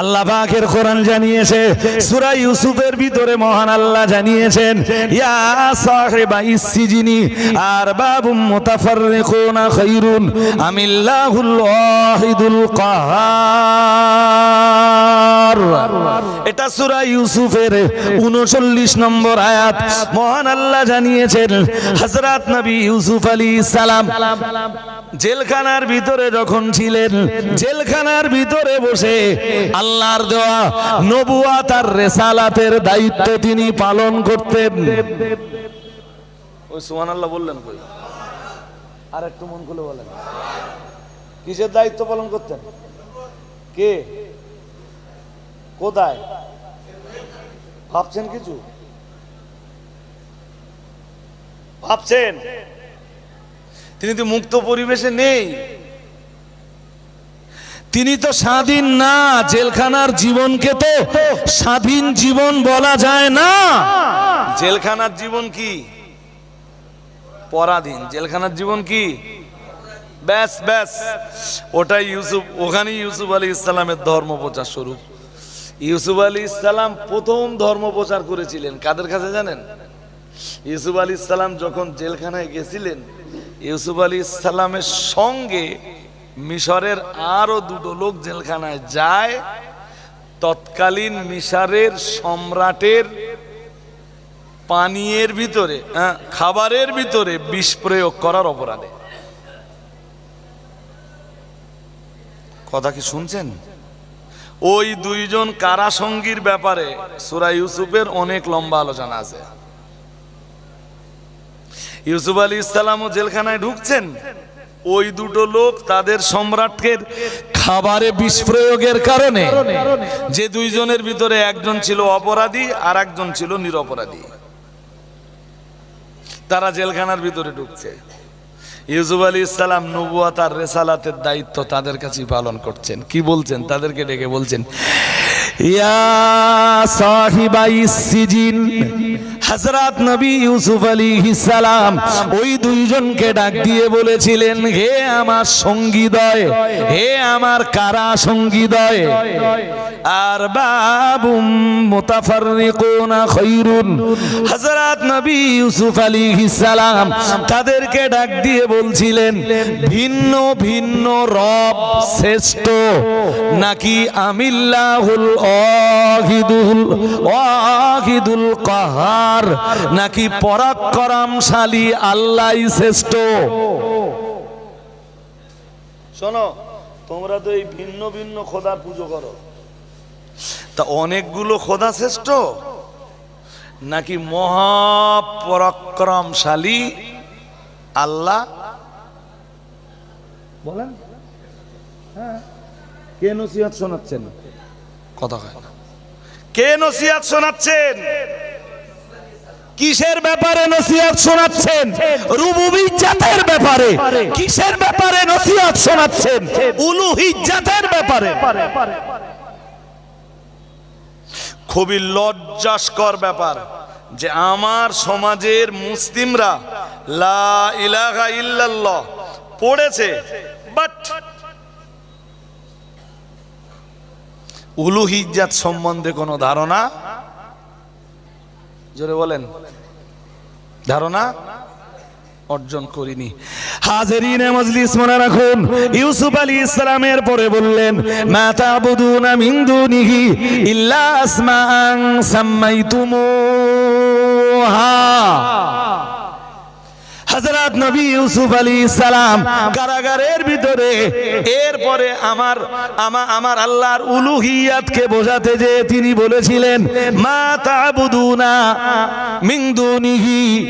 আল্লাহ পাকের কোরআন জানিয়েছে, সূরা ইউসুফের ভিতরে মহান আল্লাহ জানিয়েছেন, ইয়া সাহিবা ইসসিজিনি আরবাবুম মুতাফাররিকুনা খায়রুন আমিল্লাহুল ওয়াহিদুল কাহার। এটা সূরা ইউসুফের 39 নম্বর আয়াত। মহান আল্লাহ জানিয়েছেন, হযরত নবী ইউসুফ আলাইহিস সালাম জেলখানার ভিতরে যখন ছিলেন, জেলখানার ভিতরে বসে আল্লাহর দেওয়া নবুয়াত আর রেসালাতের দায়িত্ব তিনি পালন করতেন। ওই সুমান আল্লাহ বললেন কই? আর একটু মন খুলে বলেন। কিসের দায়িত্ব পালন করতেন? কে? কোথায়? ভাবছেন কিছু? ভাবছেন? তিনি তো মুক্ত পরিবেশে নেই। তিনি তো স্বাধীন না, জেলখানার জীবনকে তো স্বাধীন জীবন বলা যায় না। জেলখানার জীবন কি? পরাধীন। জেলখানার জীবন কি? ব্যাস ব্যাস। ওটাই ইউসুফ ওখানে ইউসুফ আলী ইসলামের ধর্ম প্রচার স্বরূপ। ইউসুফ আলী ইসলাম প্রথম ধর্ম প্রচার করেছিলেন। কাদের কাছে জানেন? ইউসুফ আলী ইসলাম যখন জেলখানায় গেছিলেন ইউসুফ আলী ইসলামের সঙ্গে মিশরের আরও দুটো লোক জেলখানায় যায়। তৎকালীন মিশরের সম্রাটের পানীয়ের ভিতরে হ্যাঁ, খাবারের ভিতরে বিষ প্রয়োগ করার অপরাধে। কথা কি শুনছেন? ওই দুইজন কারাসঙ্গীর ব্যাপারে সুরা ইউসুফের অনেক লম্বা আলোচনা আছে। ইউসুফ আলী ইসলামও জেলখানায় ঢুকছেন। ওই দুটো লোক তাদের সম্রাটকে খাবারে বিষ প্রয়োগের কারণে। যে দুইজনের ভিতরে একজন ছিল অপরাধী আর একজন ছিল নিরপরাধী। তারা জেলখানার ভিতরে ঢুকছে। ইউসুফ আলী ইসলাম নবুয়াত আর রেসালাতের দায়িত্ব তাদের কাছেই পালন করছেন। কি বলছেন? তাদেরকে ডেকে বলছেন, ইয়া সাহিবাই সিজিন হযরত নবী ইউসুফ আলাইহিস সালাম ওই দুইজনকে ডাক দিয়ে বলেছিলেন, হে আমার সঙ্গীদয়, হে আমার কারা সঙ্গীদয় আর বাবুম মুতাফাররিকুনা খায়রুন হযরত নবী ইউসুফ আলাইহিস সালাম তাদেরকে ডাক দিয়ে বলছিলেন, ভিন্ন ভিন্ন রব শ্রেষ্ঠ, নাকি আমিল্লাহুল ওয়াহিদুল ওয়াহিদুল কাহার, নাকি পরাক্রমশালী আল্লাহই শ্রেষ্ঠ? শোনো, তোমরা তো এই ভিন্ন ভিন্ন খোদার পুজো করো। তা অনেকগুলো খোদা শ্রেষ্ঠ নাকি মহাপরাক্রমশালী আল্লাহ? বলেন। হ্যাঁ। কে নসিহত শোনাচ্ছেন? কথা হয় কে নসিহত শোনাচ্ছেন? কিসের ব্যাপারে নসিহত শোনাচ্ছেন? রুবুবিজ্জাতের ব্যাপারে। কিসের ব্যাপারে নসিহত শোনাচ্ছেন? উলুহিজ্জাতের ব্যাপারে। খুবই লজ্জাস্কর ব্যাপার যে আমার সমাজের মুসলিমরা লা ইলাহা ইল্লাল্লাহ পড়েছে বাট উলুহিজ্জাত সম্বন্ধে কোনো ধারণা? জোরে বলেন। ধারণা? অর্জন করিনি। হাজেরিন মজলিস মনে রাখুন, ইউসুফ আলী ইসলামের পরে বললেন, মা তাবুদুনা মিন দুনিহি ইল্লা আসমাআন সাম্মাইতুমুহা। হযরত নবী ইউসুফ আলী সালাম কারাগারের ভিতরে, এরপরে আমার, আমা- আমার আল্লাহর উলুহিয়াতকে বোঝাতে যে তিনি বলেছিলেন, মা তাবুদুনা মিন দুনিহি,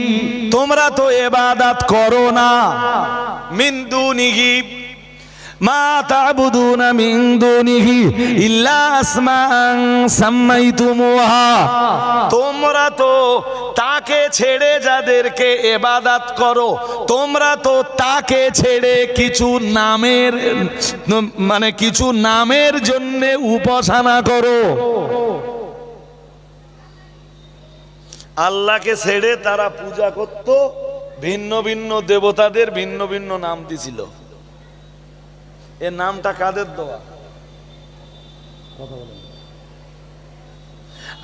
তোমরা তো এবাদাত করো না। মিন তোমরা তো তাকে ছেড়ে যাদেরকে এবাদাত করো, তোমরা তো তাকে ছেড়ে কিছু নামের মানে কিছু নামের জন্য উপাসনা করো। আল্লাহকে ছেড়ে তারা পূজা করত, ভিন্ন ভিন্ন দেবতাদের ভিন্ন ভিন্ন নাম দিছিল। এ নামটা কাদের দেওয়া?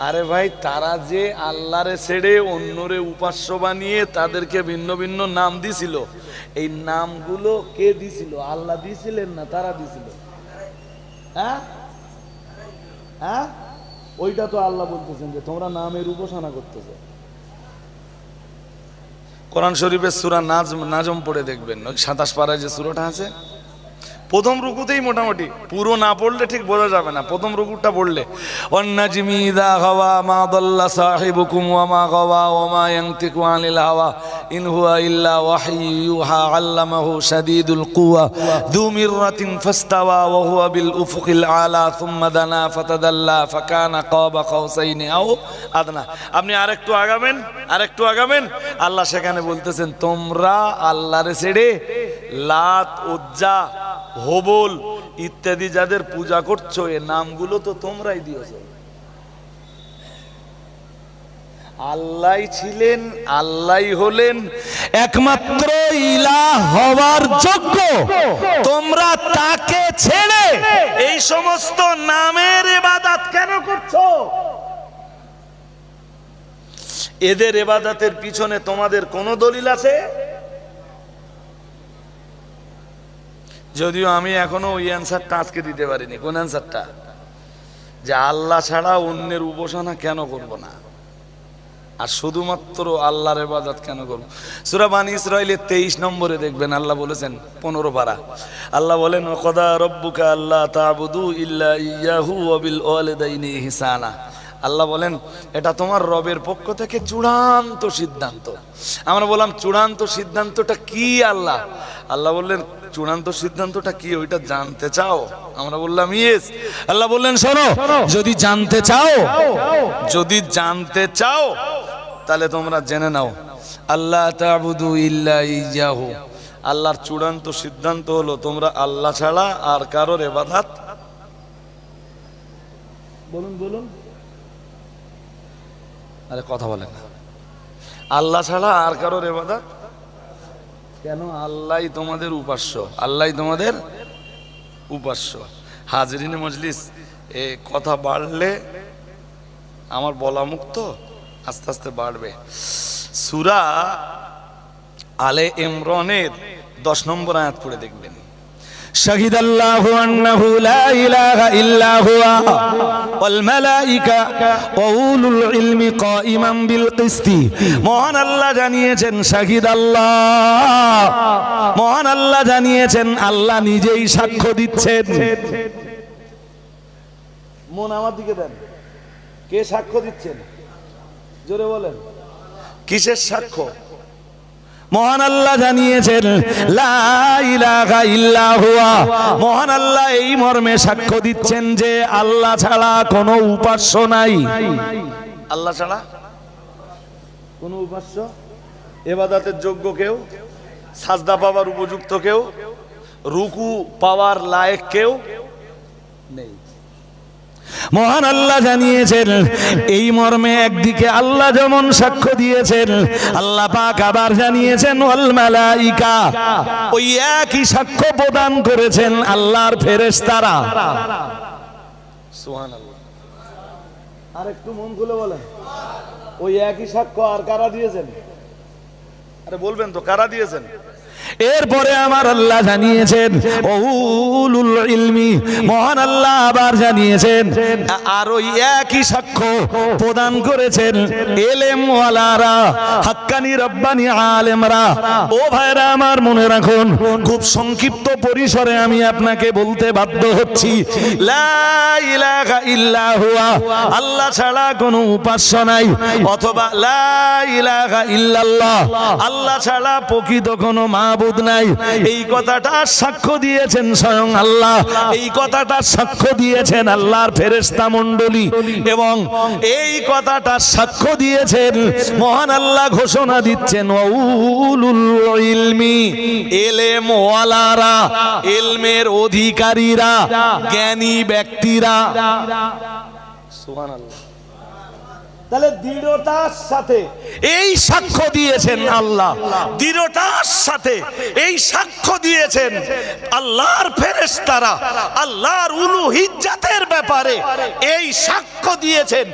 আরে ভাই, তারা যে আল্লাহরে ছেড়ে অন্যরে উপাস্য বানিয়ে তাদেরকে ভিন্ন ভিন্ন নাম দিছিল, এই নামগুলো কে দিছিল? আল্লাহ দিছিলেন না তারা দিছিল? হ্যাঁ? হ্যাঁ? ওইটা তো আল্লাহ বলতেছেন যে তোমরা নামের উপাসনা করতেছো। কোরআন শরীফের সুরা নাজম নাজম পড়ে দেখবেন। ওই সাতাশ পাড়ায় যে সুরাটা আছে প্রথম রুকুতেই মোটামুটি। পুরো না পড়লে ঠিক বোঝা যাবে না, প্রথম রুকুটা পড়লে। অন্নাজিমি দা হাওয়া মা দাল্লা সাহিবুকুম ওয়া মা গাওয়া ওয়া মা ইয়ানতিকু আনিল হাওয়া। ইন ইল্লা ওয়াহয়ু ইউহা আল্লামাহু শাদীদুল কুওয়া। যু মিররাতিন ফাস্তাওয়া ওয়া বিল উফুকিল আলা থুম্মা দানা ফাতাদাল্লা ফাকানা কাবা কাউসাইনি আও আদনা। আপনি আরেকটু আগাবেন আরেকটু আগাবেন। আল্লাহ সেখানে বলতেছেন, তোমরা আল্লাহরে ছেড়ে লাত উজ্জা হবল ইত্যাদি যাদের পূজা করছ, এ নামগুলো তো তোমরাই দিয়েছ। আল্লাহ ছিলেন, আল্লাহ হলেন একমাত্র ইলাহ হওয়ার যোগ্য। তোমরা তাকে ছেড়ে এই সমস্ত নামের এবাদাত কেন করছ? এদের এবাদাতের পিছনে তোমাদের কোনো দলিল আছে? যদিও আমি এখনও ওই অ্যান্সারটা আজকে দিতে পারিনি। কোন অ্যান্সারটা? যে আল্লাহ ছাড়া অন্যের উপাসনা কেন করব না? আর শুধুমাত্র আল্লাহর ইবাদত কেন করব? সূরা বানী ইসরাইলের 23 নম্বরে দেখবেন আল্লাহ বলেছেন 15 পারা। আল্লাহ বলেন, ওয়াকাদা রব্বুকা আল্লাহ তা'বুদু ইল্লা ইয়াহু ওয়া বিল ওয়ালিদাইনি ইহসানা। আল্লাহ বলেন, এটা তোমার রবের পক্ষ থেকে চূড়ান্ত সিদ্ধান্ত। আমরা বললাম, চূড়ান্ত সিদ্ধান্তটা কি আল্লাহ? আল্লাহ বললেন চূড়ান্ত সিদ্ধান্তটা কি ওইটা জানতে চাও? আমরা বললাম ইয়েস আল্লাহ বললেন শোনো যদি জানতে চাও যদি জানতে চাও তাহলে তোমরা জেনে নাও। আল্লাহ তাবুদু ইল্লা ইয়াহু। আল্লাহর চূড়ান্ত সিদ্ধান্ত হলো তোমরা আল্লাহ ছাড়া আর কারোর এবাদাত বলুন বলুন। আরে কথা বলেন না। আল্লাহ ছাড়া আর কারোর এবাদাত কেন আল্লাহ তোমাদের উপাস্য? আল্লাহ তোমাদের উপাস্য। হাজরিনে মজলিস, এ কথা বাড়লে আমার বলা মুক্ত, আস্তে আস্তে বাড়বে। সুরা আলে ইমরনের দশ নম্বর আয়াত পড়ে দেখবেন। شهد الله أنه لا إله إلا هو والملائكة وأولو العلم قائما بالقسط মহান আল্লাহ জানিয়েছেন শাহিদ আল্লাহ মহান আল্লাহ জানিয়েছেন আল্লাহ নিজেই সাক্ষ্য দিচ্ছেন মন আমার দিকে দেন কে সাক্ষ্য দিচ্ছেন জোরে বলেন কিসের সাক্ষ্য মহান আল্লাহ জানিয়েছেন মহান আল্লাহ এই মর্মে সাক্ষ্য দিচ্ছেন যে আল্লাহ ছাড়া কোনো উপাস্য নাই। আল্লাহ ছাড়া কোন উপাস্য? এবাদাতের যোগ্য কেউ? সাজদা পাওয়ার উপযুক্ত কেউ? রুকু পাওয়ার লায়েক কেউ? নেই। মহান আল্লাহ জানিয়েছেন এই মর্মে একদিকে আল্লাহ যেমন সাক্ষ্য দিয়েছেন আল্লাহ পাক আবার জানিয়েছেন ওয়াল মালাইকা ওই একই সাক্ষ্য প্রদান করেছেন আল্লাহর ফেরেশতারা। সুহান আল্লাহ আর একটু মন খুলে বলেন ওই একই সাক্ষ্য আর কারা দিয়েছেন? আরে বলবেন তো কারা দিয়েছেন? এরপরে আমার আল্লাহ জানিয়েছেন মহান আল্লাহ আবার জানিয়েছেন, আর ওই একই সাক্ষ্য প্রদান করেছেন এলেম হাক্কানি রব্বানি আলেমরা। ও ভাইরা আমার মনে রাখুন, খুব সংক্ষিপ্ত পরিসরে আমি আপনাকে বলতে বাধ্য হচ্ছি আল্লাহ ছাড়া কোনো উপাস্য নাই, অথবা আল্লাহ ছাড়া প্রকৃত কোনো মাবুদ নাই। এই কথাটা সাক্ষ্য দিয়েছেন স্বয়ং আল্লাহ। এই কথাটা সাক্ষ্য দিয়েছেন আল্লাহর ফেরেশতা মণ্ডলী। এবং এই কথাটা সাক্ষ্য দিয়েছেন মহান আল্লাহ ঘোষণা দিচ্ছেন ইলমি এলেম ওয়ালারা ইলমের অধিকারীরা জ্ঞানী ব্যক্তিরা। সুহান আল্লাহ তাহলে দৃঢ়তার সাথে এই সাক্ষ্য দিয়েছেন আল্লাহ। দৃঢ়তার সাথে এই সাক্ষ্য দিয়েছেন আল্লাহর ফেরেশতারা আল্লাহর উলুহিজ্জাতের ব্যাপারে এই সাক্ষ্য দিয়েছেন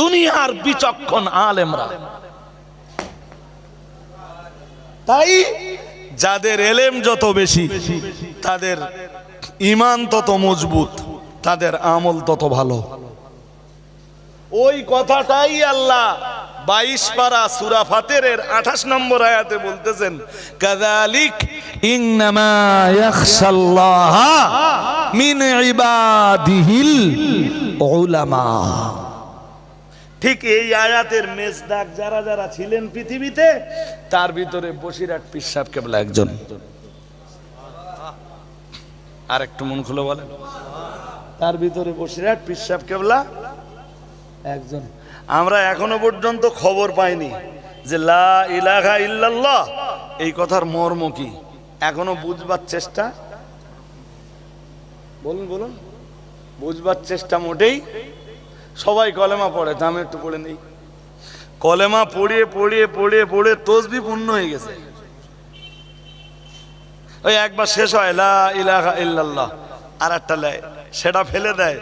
দুনিয়ার বিচক্ষণ আলেমরা। তাই যাদের এলেম যত বেশি তাদের ইমান তত মজবুত তাদের আমল তত ভালো। ওই কথাটাই আল্লাহ বাইশ পারা সুরা ফাতেরের আঠাশ নম্বর আয়াতে বলতেছেন কাদালিক মিন ইবাদিহিল উলামা। ঠিক এই আয়াতের মেজদাক যারা যারা ছিলেন পৃথিবীতে, তার ভিতরে বসিরাট পিসাব কেবল একজন। আর একটু মন খুলে বলেন। তার ভিতরে বসিরাট পিসাব কেবলা একজন। আমরা এখনও পর্যন্ত খবর পাইনি যে লা ইল্লাল্লাহ, এই কথার মর্ম কি? এখনও বুঝবার চেষ্টা? বলুন বলুন। বুঝবার চেষ্টা মোটেই। সবাই কলেমা পড়ে আমি একটু পড়ে নেই। কলেমা পড়িয়ে পড়িয়ে পড়িয়ে পড়ে তসবি পূর্ণ হয়ে গেছে। ওই একবার শেষ হয়, লা ইলাহা ইল্লাল্লাহ। আর একটা লেয় সেটা ফেলে দেয়।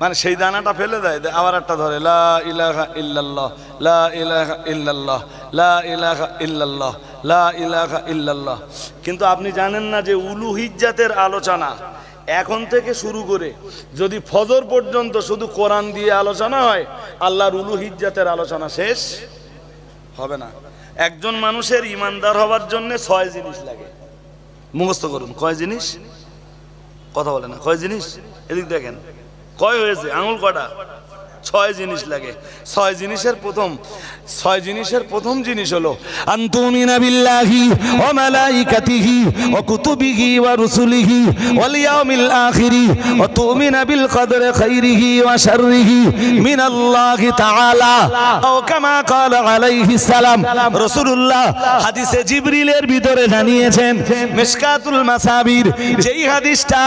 মানে সেই দানাটা ফেলে দেয় আবার একটা ধরে, লা ইলাহা ইল্লাল্লাহ, লা ইল্লাল্লাহ লা ইল্লাল্লাহ, লা ইলাহা কিন্তু আপনি জানেন না যে উলুহিজ্জাতের আলোচনা এখন থেকে শুরু করে যদি ফজর পর্যন্ত শুধু কোরআন দিয়ে আলোচনা হয়, আল্লাহর উলুহিজ্জাতের আলোচনা শেষ হবে না। একজন মানুষের ইমানদার হবার জন্য ছয় জিনিস লাগে। মুখস্থ করুন, কয় জিনিস? কথা বলে না, কয় জিনিস? এদিক দেখেন। কয় হয়েছে? আঙুল কটা ছয় জিনিস লাগে। ছয় জিনিসের প্রথম, ছয় জিনিসের প্রথম জিনিস হলো, আন্তুমিনা বিল্লাহি ওয়া মালাইকাতিহি ও কুতুবিহি ওয়া রুসুলিহি ওয়াল ইয়াউমিল আখিরি ও তুমিনা বিল কদরে খাইরিহি ওয়া শাররিহি মিনাল্লাহি তাআলা ও কামা ক্বালা আলাইহিস সালাম। রাসূলুল্লাহ হাদিসে জিবরিলের ভিতরে জানিয়েছেন মিশকাতুল মাসাবির যেই হাদিসটা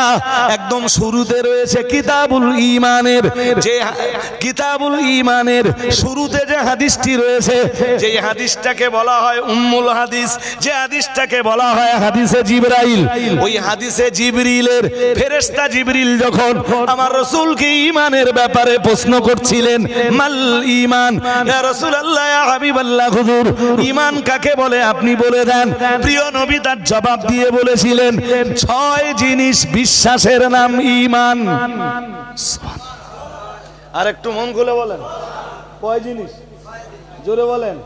একদম শুরুতে রয়েছে কিতাবুল ঈমানের, যে কিতাবুল ঈমানের শুরুতে যে হাদিসটি রয়েছে যে হাদিসটাকে বলা হয় উম্মুল হাদিস, যে হাদিসটাকে বলা হয় হাদিসে জিবরাইল। ওই হাদিসে জিবরিলের ফেরেশতা জিবরিল যখন আমার রসুলকে ইমানের ব্যাপারে প্রশ্ন করছিলেন, মাল ঈমান? ইয়া রাসূলুল্লাহ, ইয়া হাবিবাল্লাহ, হুজুর, ঈমান কাকে বলে আপনি বলে দেন? প্রিয় নবী তার জবাব দিয়ে বলেছিলেন, ছয় জিনিস বিশ্বাসের নাম ঈমান। আর একটু মন খুলে বলেন। কয় জিনিস? জোরে বলেন।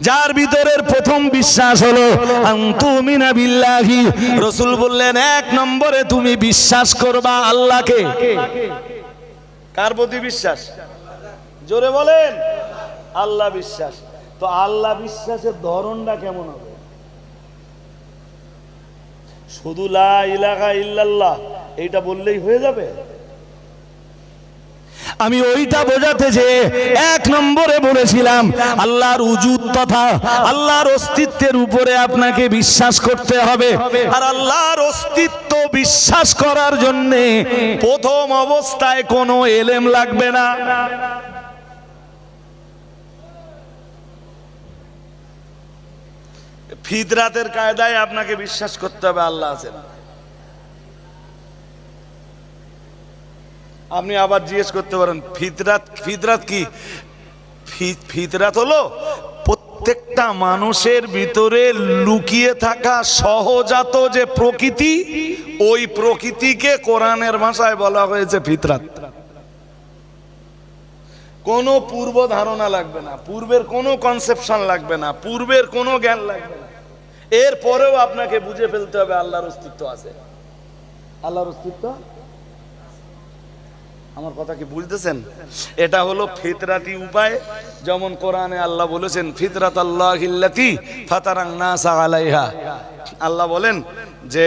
যার ভিতরের প্রথম বিশ্বাস হলো আন্তুমিনা বিল্লাহি। রসুল বললেন এক নম্বরে তুমি বিশ্বাস করবা আল্লাহকে। কার প্রতি বিশ্বাস? জোরে বলেন। আল্লাহ বিশ্বাস। তো আল্লাহ বিশ্বাসের ধরনটা কেমন হবে? শুধু লা ইলাহা ইল্লাল্লাহ এইটা বললেই হয়ে যাবে? আমি ওইটা বোঝাতে যে এক নম্বরে বলেছিলাম, আল্লাহর উজুদ তথা আল্লাহর অস্তিত্বের উপরে আপনাকে বিশ্বাস করতে হবে। আর আল্লাহর অস্তিত্ব বিশ্বাস করার জন্য প্রথম অবস্থায় কোনো এলেম লাগবে না। ফিদরাতের কায়দায় আপনাকে বিশ্বাস করতে হবে, আল্লাহ আছেন। আপনি আবার জিজ্ঞেস করতে পারেন, ফিতরাত ফিতরাত কি? ফি- ফিতরাত হলো প্রত্যেকটা মানুষের ভিতরে লুকিয়ে থাকা সহজাত যে প্রকৃতি, ওই প্রকৃতিকে কোরআনের ভাষায় বলা হয়েছে ফিতরাত। কোনো পূর্ব ধারণা লাগবে না, পূর্বের কোনো কনসেপশন লাগবে না, পূর্বের কোনো জ্ঞান লাগবে না। এরপরেও আপনাকে বুঝে ফেলতে হবে আল্লাহর অস্তিত্ব আছে। আল্লাহর অস্তিত্ব আমার কথা কি বুঝতেছেন এটা হলো ফিতরাতি উপায়। যেমন কোরআনে আল্লাহ বলেছেন ফিতরাত আল্লাহ ফাতারাং নাসা আলাইহা। আল্লাহ বলেন যে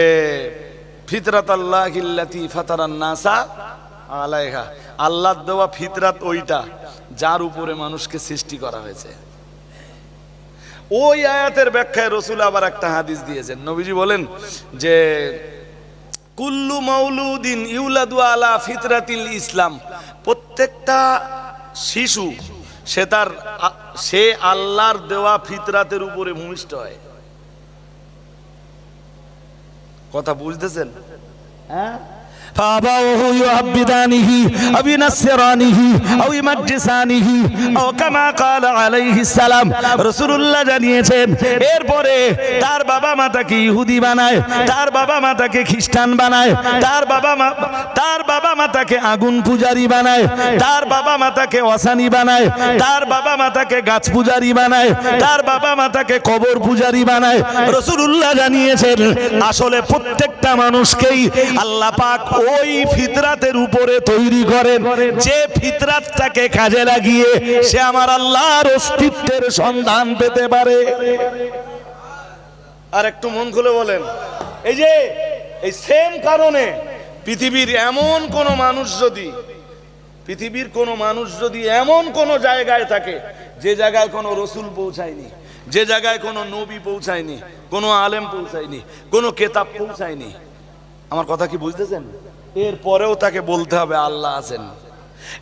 ফিতরাত আল্লাহ ফাতারান নাসা আলাইহা। আল্লাহর দেওয়া ফিতরাত ওইটা, যার উপরে মানুষকে সৃষ্টি করা হয়েছে। ওই আয়াতের ব্যাখ্যায় রসুল আবার একটা হাদিস দিয়েছেন। নবীজি বলেন যে কুল্লু মৌলুদ্দিন ইউলাদু আলা ফিতরাতিল ইসলাম। প্রত্যেকটা শিশু, সে তার সে আল্লাহর দেওয়া ফিতরাতের উপরে ভূমিষ্ঠ হয়। কথা বুঝতেছেন? হ্যাঁ? فأبوه يعبدانه أو ينصرانه أو يمجسانه أو كما قال عليه السلام رسول الله জানিয়েছেন এরপরে তার বাবা মা তাকে ইহুদি বানায় তার বাবা মা তাকে খ্রিস্টান বানায় তার বাবা মা তার বাবা মা তাকে আগুন পূজারি বানায় তার বাবা মা তাকে অসানি বানায় তার বাবা মা তাকে গাছ পূজারি বানায় তার বাবা মা তাকে কবর পূজারি বানায় রসুল্লাহ জানিয়েছেন আসলে প্রত্যেকটা মানুষকেই আল্লাহ পাক ওই ফিতরাতের উপরে তৈরি করেন। যে ফিতরাতটাকে কাজে লাগিয়ে সে আমার আল্লাহর অস্তিত্বের সন্ধান পেতে পারে। আর একটু মন খুলে বলেন, এই যে, এই সেম কারণে পৃথিবীর এমন কোন মানুষ যদি, পৃথিবীর কোন মানুষ যদি এমন কোন জায়গায় থাকে, যে জায়গায় কোনো রসুল পৌঁছায়নি, যে জায়গায় কোনো নবী পৌঁছায়নি, কোনো আলেম পৌঁছায়নি, কোনো কেতাব পৌঁছায়নি। আমার কথা কি বুঝতেছেন? এর পরেও তাকে বলতে হবে আল্লাহ আছেন।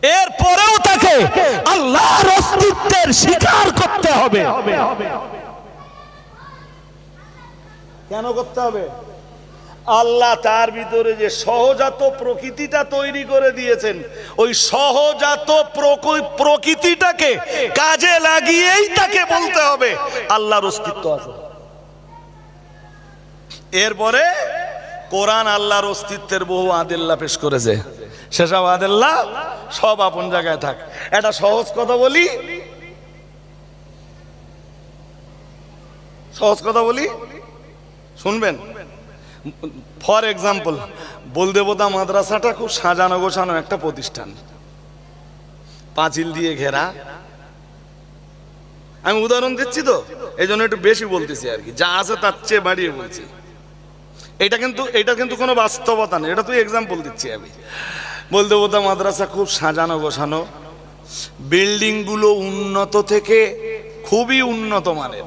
এরপরেও তাকে আল্লাহর অস্তিত্বের স্বীকার করতে হবে। কেন করতে হবে? আল্লাহ তার ভিতরে যে সহজাত প্রকৃতিটা তৈরি করে দিয়েছেন ওই সহজাত প্রক- প্রকৃতিটাকে কাজে লাগিয়েই তাকে বলতে হবে আল্লাহর অস্তিত্ব আছে। এরপরে কোরআন আল্লাহর অস্তিত্বের বহু আদেল্লা পেশ করেছে। সেসব আদেল্লা সব আপন জায়গায় থাক। একটা সহজ কথা বলি? সহজ কথা বলি? শুনবেন? ফর এক্সাম্পল, বলদেবতা মাদ্রাসাটা খুব সাজানো গোছানো একটা প্রতিষ্ঠান। পাঁচিল দিয়ে ঘেরা। আমি উদাহরণ দিচ্ছি তো? এই জন্য একটু বেশি বলতেছি আর কি। যা আছে তার চেয়ে বাড়িয়ে বলছি। এটা কিন্তু এটা কিন্তু কোনো বাস্তবতা নেই এটা তুই এক্সাম্পল দিচ্ছি আমি। বলতে বলতে মাদ্রাসা খুব সাজানো গোছানো। বিল্ডিংগুলো উন্নত থেকে খুবই উন্নত মানের।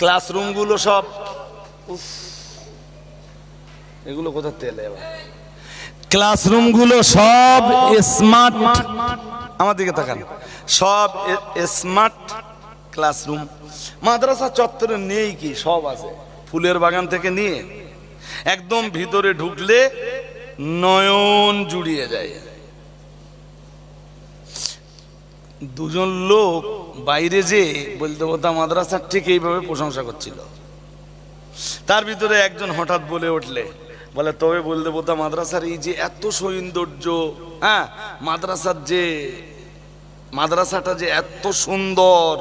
ক্লাসরুমগুলো সব এগুলো কোথা তেলে এবার? ক্লাসরুমগুলো সব স্মার্ট আমার দিকে তাকান। সব স্মার্ট ক্লাসরুম। মাদ্রাসা চত্বরে নেই কি? সব আছে। ফুলের বাগান থেকে নিয়ে একদম ভিতরে ঢুকলে নয়ন জুড়িয়ে যায়। দুজন লোক বাইরে যে বলতে মাদ্রাসার ঠিক এইভাবে প্রশংসা করছিল। তার ভিতরে একজন হঠাৎ বলে উঠলে, বলে, তবে বলতে মাদ্রাসার এই যে এত সৌন্দর্য হ্যাঁ মাদ্রাসার যে, মাদ্রাসাটা যে এত সুন্দর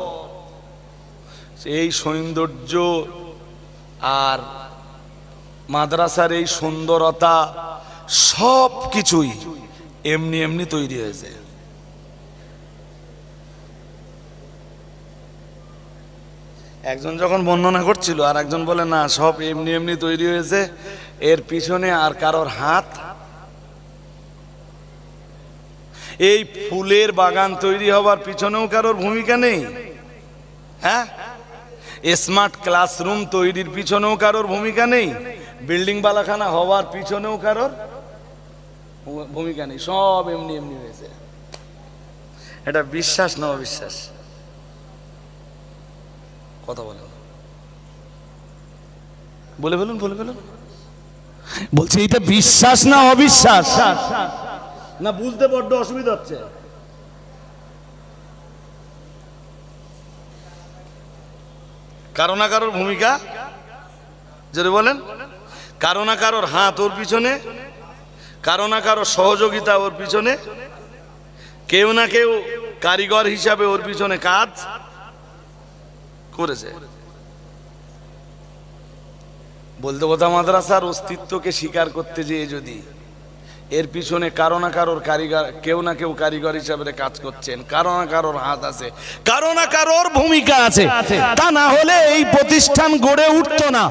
এই সৌন্দর্য আর মাদ্রাসার এই সুন্দরতা সব কিছুই এমনি এমনি তৈরি হয়েছে একজন যখন বর্ণনা করছিল আর একজন বলে, না, সব এমনি এমনি তৈরি হয়েছে, এর পিছনে আর কারোর হাত? এই ফুলের বাগান তৈরি হবার পিছনেও কারোর ভূমিকা নেই। হ্যাঁ? স্মার্ট ক্লাসরুম তৈরির পিছনেও কারোর ভূমিকা নেই। বিল্ডিং বালাখানা হওয়ার পিছনেও কারোর ভূমিকা নেই। সব এমনি এমনি হয়েছে। এটা বিশ্বাস না অবিশ্বাস? কথা বলেন। বলে ফেলুন বলে ফেলুন। বলছে, এটা বিশ্বাস না অবিশ্বাস? না, বুঝতে বড্ড অসুবিধা হচ্ছে। কারও না কারোর ভূমিকা? যদি বলেন। কারও না কারোর হাত ওর পিছনে কারও না কারও সহযোগিতা ওর পিছনে, কেউ না কেউ কারিগর হিসাবে ওর পিছনে কাজ করেছে। বলতে বোধা মাদ্রাসার অস্তিত্বকে স্বীকার করতে যেয়ে যদি এর পিছনে কারও না কারোর কারিগর, কেউ না কেউ কারিগর হিসাবে কাজ করছেন। কারও না কারোর হাত আছে। কারও না কারোর ভূমিকা আছে। তা না হলে এই প্রতিষ্ঠান গড়ে উঠতো না।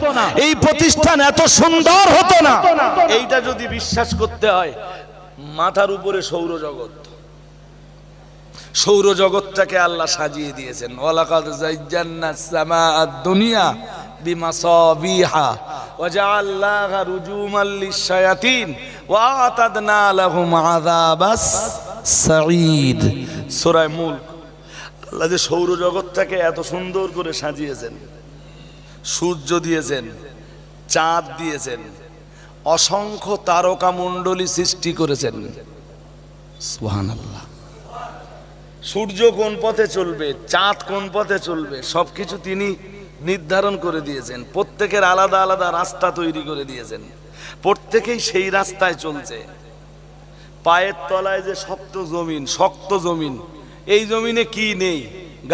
এই প্রতিষ্ঠান এত সুন্দর হতো না। এইটা যদি বিশ্বাস করতে হয়, মাথার উপরে সৌরজগৎ। সৌরজগৎটাকে আল্লাহ সাজিয়ে দিয়েছেন। ওয়ালাকাদ জাইয়্যানাস সামাআদ দুনিয়া। ওয়াজআলনাহা রুজুমান লিশ-শায়াতিন ওয়া আতাদনা লাহুম আযাবাস সাঈদ সোরায় মূল আল্লাহ যে সৌরজগৎটাকে এত সুন্দর করে সাজিয়েছেন, সূর্য দিয়েছেন, চাঁদ দিয়েছেন, অসংখ্য তারকা মণ্ডলী সৃষ্টি করেছেন। সুবহানাল্লাহ। সূর্য কোন পথে চলবে, চাঁদ কোন পথে চলবে, সবকিছু তিনি নির্ধারণ করে দিয়েছেন। প্রত্যেকের আলাদা আলাদা রাস্তা তৈরি করে দিয়েছেন। প্রত্যেকেই সেই রাস্তায় চলছে। পায়ের তলায় যে শক্ত জমিন শক্ত জমিন, এই জমিনে কি নেই?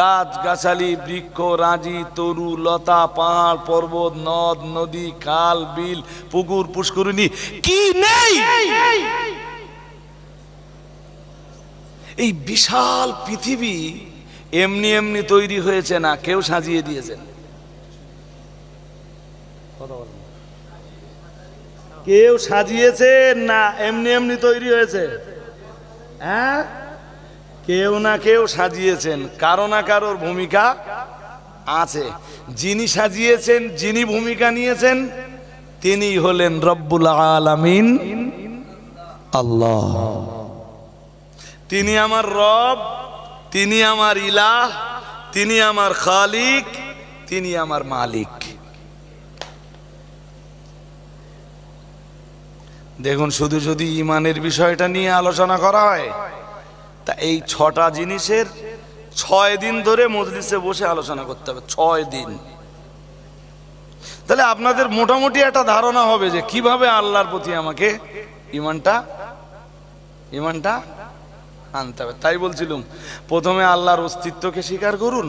গাছ গাছালি বৃক্ষ, রাজি, তরু, লতা, পাহাড়, পর্বত, নদ, নদী, খাল, বিল, পুকুর, পুষ্করিণী, কি নেই? এই বিশাল পৃথিবী এমনি এমনি তৈরি হয়েছে না, কেউ সাজিয়ে দিয়েছেন। কেউ সাজিয়েছে না এমনি এমনি তৈরি হয়েছে? হ্যাঁ? কেউ না কেউ সাজিয়েছেন, কারও না কারোর ভূমিকা আছে। যিনি সাজিয়েছেন, যিনি ভূমিকা নিয়েছেন, তিনি হলেন রব্বুল আলামিন আল্লাহ। তিনি আমার রব, তিনি আমার ইলাহ, তিনি আমার খালিক, তিনি আমার মালিক। দেখুন, শুধু যদি ইমানের বিষয়টা নিয়ে আলোচনা করা হয়, তা এই ছটা জিনিসের ছয় দিন ধরে মজলিসে বসে আলোচনা করতে হবে, ছয় দিন। তাহলে আপনাদের মোটামুটি একটা ধারণা হবে যে কীভাবে আল্লাহর প্রতি আমাকে ইমানটা ইমানটা আনতে হবে। তাই বলছিলাম, প্রথমে আল্লাহর অস্তিত্বকে স্বীকার করুন,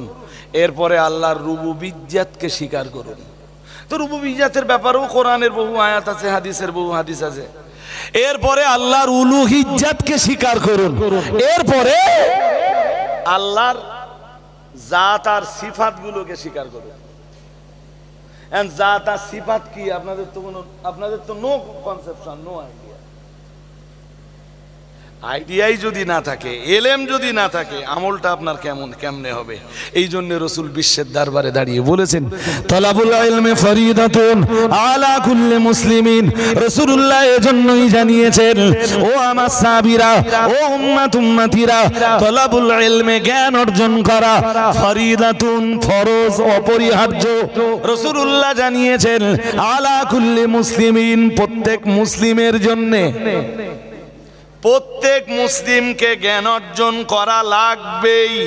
এরপরে আল্লাহর রুবুবিজ্জাতকে স্বীকার করুন। তো রুবুবিজ্জাতের ব্যাপারেও কোরআনের বহু আয়াত আছে, হাদিসের বহু হাদিস আছে। এরপরে আল্লাহর উলু হিজাতকে স্বীকার করুন। এরপরে আল্লাহর জাত আর সিফাত গুলোকে স্বীকার করুন। জাত আর সিফাত কি? আপনাদের তো কোনো আপনাদের তো নো কনসেপশন নো আইডিয়া আইডিয়াই যদি না থাকে, এলেম যদি না থাকে, আমলটা আপনার কেমন, কেমনে হবে? এই জন্য রসুল বিশ্বের দরবারে দাঁড়িয়ে বলেছেন, তলাবুল ইলমে ফরিদাতুন আলা কুল্লি মুসলিমিন। রাসূলুল্লাহ এজন্যই জানিয়েছেন, ও আমার সাহাবীরা, ও উম্মাত উম্মাতিরা, তলাবুল ইলমে জ্ঞান অর্জন করা ফরিদাতুন, ফরজ, অপরিহার্য। রাসূলুল্লাহ জানিয়েছেন, আলা কুল্লি মুসলিমিন, প্রত্যেক মুসলিমের জন্য। প্রত্যেক মুসলিমকে জ্ঞান অর্জন করা লাগবেই।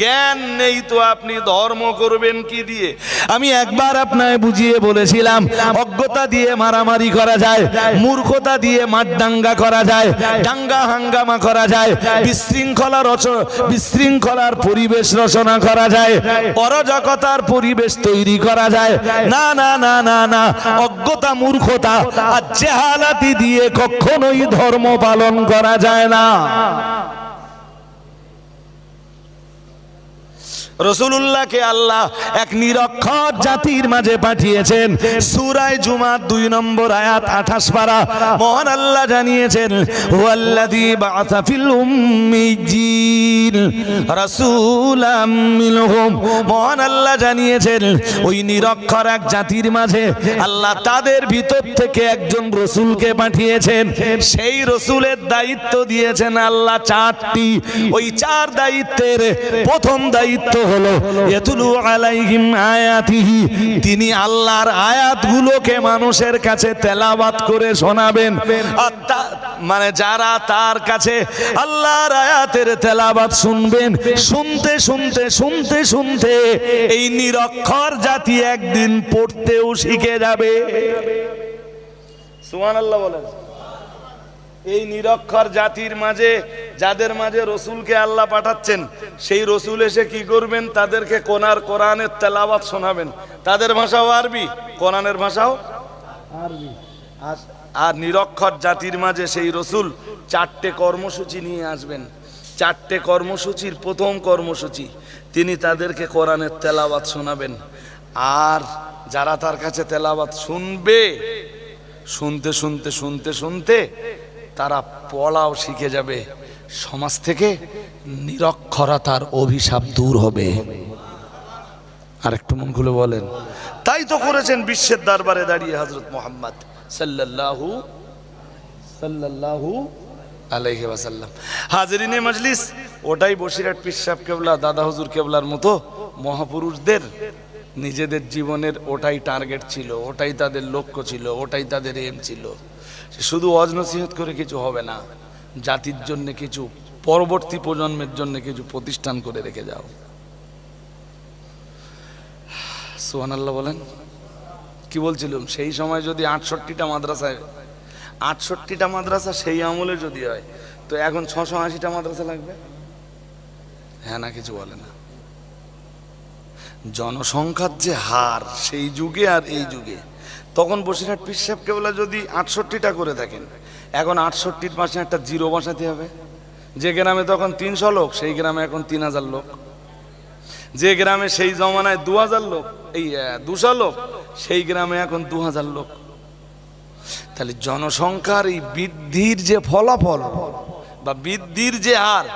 জ্ঞান নেই তো আপনি, ধর্ম করবেন কি দিয়ে? আমি একবার আপনায় বুঝিয়ে বলেছিলাম, অজ্ঞতা দিয়ে মারামারি করা যায়, মূর্খতা দিয়ে মারদাঙ্গা করা যায় দাঙ্গা হাঙ্গামা করা যায়, বিশৃঙ্খলা রচ, বিশৃঙ্খলার পরিবেশ রচনা করা যায়, অরাজকতার পরিবেশ তৈরি করা যায়। না না না না না, অজ্ঞতা, মূর্খতা আর জেহালাতি দিয়ে কখনোই ধর্ম পালন করা যায় না। রসুল্লাহকে আল্লাহ এক নিরক্ষর জাতির মাঝে পাঠিয়েছেন। সুরায় জুমার দুই নম্বর আয়াত আঠাশ পারা। মহান আল্লাহ জানিয়েছেন ওয়াল্লাদি বা ফিল উম্মিয়্যিন ওই নিরক্ষর এক জাতির মাঝে আল্লাহ তাদের ভিতর থেকে একজন রসুলকে পাঠিয়েছেন। সেই রসুলের দায়িত্ব দিয়েছেন আল্লাহ চারটি। ওই চার দায়িত্বের প্রথম দায়িত্ব হলো এতুলু আলাইহিম তিনি আল্লাহর আয়াতগুলোকে মানুষের কাছে তেলাওয়াত করে শোনাবেন। মানে যারা তার কাছে আল্লাহর আয়াতের তেলাওয়াত শুনবেন, শুনতে শুনতে শুনতে শুনতে এই নিরক্ষর জাতি একদিন পড়তেও শিখে যাবে। সুবহানাল্লাহ বলেন। এই নিরক্ষর জাতির মাঝে, যাদের মাঝে রসুলকে আল্লাহ পাঠাচ্ছেন, সেই রসুল এসে কি করবেন? তাদেরকে কোনার কোরআনের তেলাওয়াত শোনাবেন। তাদের ভাষাও আরবি, কোরআনের ভাষাও আরবি। আর- নিরক্ষর জাতির মাঝে সেই রসুল চারটে কর্মসূচি নিয়ে আসবেন। চারটে কর্মসূচির প্রথম কর্মসূচি, তিনি তাদেরকে কোরআনের তেলাওয়াত শোনাবেন। আর যারা তার কাছে তেলাওয়াত শুনবে, শুনতে শুনতে শুনতে শুনতে তারা পড়াও শিখে যাবে। সমাজ থেকে নিরক্ষরতার অভিশাপ দূর হবে। আর একটু মন খুলে বলেন, তাই তো করেছেন বিশ্বের দরবারে দাঁড়িয়ে হজরত মোহাম্মদ। সাল্লাল্লাহু সাল্লাল্লাহু আলাইহি ওয়াসাল্লাম। হাজরিনে মজলিস, ওটাই বসিরহাট পীর সাহেব কেবলা, দাদা হুজুর কেবলার মতো মহাপুরুষদের, নিজেদের জীবনের ওটাই টার্গেট ছিল, ওটাই তাদের লক্ষ্য ছিল, ওটাই তাদের এম ছিল। শুধু অজনসিহত করে কিছু হবে না, জাতির জন্য কিছু, পরবর্তী প্রজন্মের জন্য কিছু প্রতিষ্ঠান করে রেখে যাও। সোহান আল্লাহ বলেন কি বলছিলাম? সেই সময় যদি আটষট্টিটা মাদ্রাসায়, আটষট্টিটা মাদ্রাসা সেই আমলে যদি হয়, তো এখন ছশো আশিটা মাদ্রাসা লাগবে? হ্যাঁ না, কিছু বলে না। জনসংখ্যার যে হার, সেই যুগে আর এই যুগে, তখন বসিরহাট পীর সাহেব কেবলা যদি আটষট্টিটা করে থাকেন, এখন আটষট্টির পাশে একটা জিরো বসাতে হবে। যে গ্রামে তখন তিনশো লোক, সেই গ্রামে এখন তিন হাজার লোক। যে গ্রামে সেই জমানায় দু হাজার লোক, এই দুশো লোক, সেই গ্রামে এখন দু হাজার লোক। তাহলে জনসংখ্যার এই বৃদ্ধির যে ফলাফল বা বৃদ্ধির যে হার,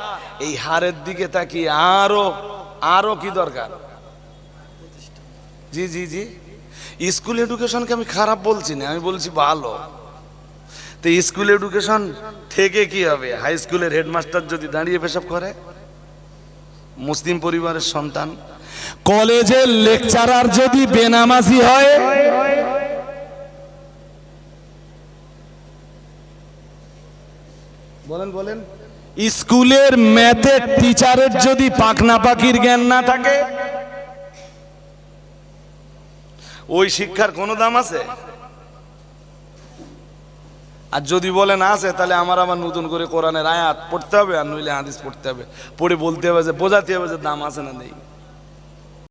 এই হারের দিকে তাকিয়ে আরও আরও কি দরকার? জি জি জি। স্কুল এডুকেশনকে আমি খারাপ বলছি না, আমি বলছি ভালো। তো স্কুল এডুকেশন থেকে কি হবে? হাই স্কুলের হেডমাস্টার যদি দাঁড়িয়ে পেশাব করে? মুসলিম পরিবারের সন্তান। কলেজের লেকচারার যদি বেনামাজি হয় বলেন বলেন। স্কুলের ম্যাথের টিচারের যদি পাকনা পাকির জ্ঞান না থাকে ওই শিক্ষার কোনো দাম আছে? আর যদি বলেন আছে, তাহলে আমার আবার নতুন করে কোরআনের আয়াত পড়তে হবে আর নইলে হাদিস পড়তে হবে। পড়ে বলতে হবে যে, বোঝাতে হবে যে দাম আছে না নেই।